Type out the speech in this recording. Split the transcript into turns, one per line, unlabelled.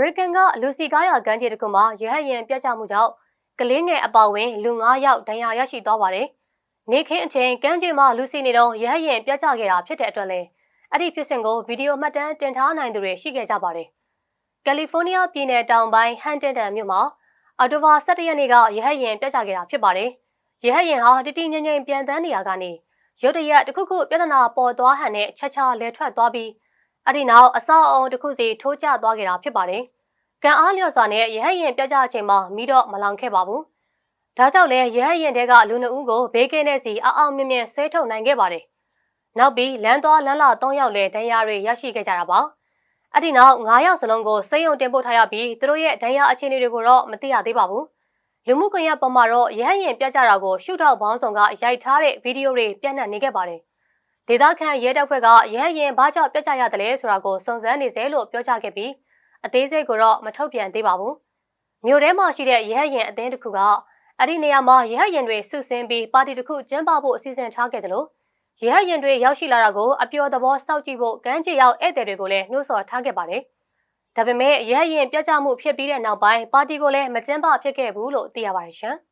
မေရိကန်ကလူစီကားရကမ်းခြေတစ်ခုမှာရဟတ်ယာဉ်ပြတ်ကျမှုကြောင့်ကလေးငယ်အပါအဝင်လူ9ယောက်ဒဏ်ရာရရှိသွားပါတယ်။နေခင်းအချိန်ကမ်းခြေမှာလူစီနေတော့ရဟတ်ယာဉ်ပြတ်ကျခဲ့တာဖြစ်တဲ့အတွက်လည်းအဲ့ဒီဖြစ်စဉ်ကိုဗီဒီယိုမှတ်တမ်းတင်ထားနိုင်သူတွေရှိခဲ့ကြပါတယ်။ကယ်လီဖိုးနီးယားပြည်နယ်တောင်ပိုင်းဟန်တင်တန်မြို့မှာအော်တိုဘာ17ရက်နေ့ကရဟတ်ယာဉ်ပြတ်ကျခဲ့တာဖြစ်ပါတယ်။ရဟတ်ယာဉ်ဟာတတိငိမ့်ငိမ့်ပြန်တန်းနေရကနေရုတ်တရက်တစ်ခုခုပြဿနာပေါ်သွားဟန်နဲ့ချက်ချလဲထွက်သွားပြီး အဲ့ဒီနောက်အဆောက်အအုံတစ်ခုစီထိုးကျသွားခဲ့တာဖြစ်ပါတယ်။ကံအားလျော်စွာနဲ့ရဟတ်ရင်ပြတ်ကျအချိန်မှာမိတော့မလောင်ခဲ့ပါဘူး။ဒါကြောင့်လည်းရဟတ်ရင်တဲကလူနှစ်ဦးကိုဘေးကင်းတဲ့စီအောက်အောက်မြင့်မြင့်ဆွဲထုတ်နိုင်ခဲ့ပါတယ်။နောက်ပြီးလမ်းသွားလမ်းလာ၃ယောက်လည်းဒဏ်ရာတွေရရှိခဲ့ကြတာပါ။အဲ့ဒီနောက်၅ယောက်စလုံးကိုစိတ်ယုံတင်ပို့ထားရပြီးသူတို့ရဲ့ဒဏ်ရာအခြေအနေတွေကိုတော့မသိရသေးပါဘူး။လူမှုကွန်ရက်ပေါ်မှာတော့ရဟတ်ရင်ပြတ်ကျတာကိုရှုထောက်ပေါင်းဆောင်ကရိုက်ထားတဲ့ဗီဒီယိုတွေပြန့်နှံ့နေခဲ့ပါတယ်။ ဒေသခံရဲတပ်ဖွဲ့ကရဟရင်ဘာကြောင့်ပြတ်ကျရတယ်လဲဆိုတာကိုစုံစမ်းနေစေလို့ပြောကြားခဲ့ပြီးအသေးစိတ်ကိုတော့မထုတ်ပြန်သေးပါဘူး။မြို့ထဲမှာရှိတဲ့ရဟရင်အသင်းတစ်ခုကအဲ့ဒီနေရာမှာရဟရင်တွေစုစင်းပြီးပါတီတစ်ခုကျင်းပဖို့အစီအစဉ်ထားခဲ့တယ်လို့ရဟရင်တွေရောက်ရှိလာတာကိုအပျော်သဘောစောင့်ကြည့်ဖို့ကမ်းခြေရောက်ဧည့်သည်တွေကိုလည်းနှိုးဆော်ထားခဲ့ပါတယ်။ဒါပေမဲ့ရဟရင်ပြတ်ကျမှုဖြစ်ပြီးတဲ့နောက်ပိုင်းပါတီကိုလည်းမကျင်းပဖြစ်ခဲ့ဘူးလို့သိရပါတယ်ရှင်။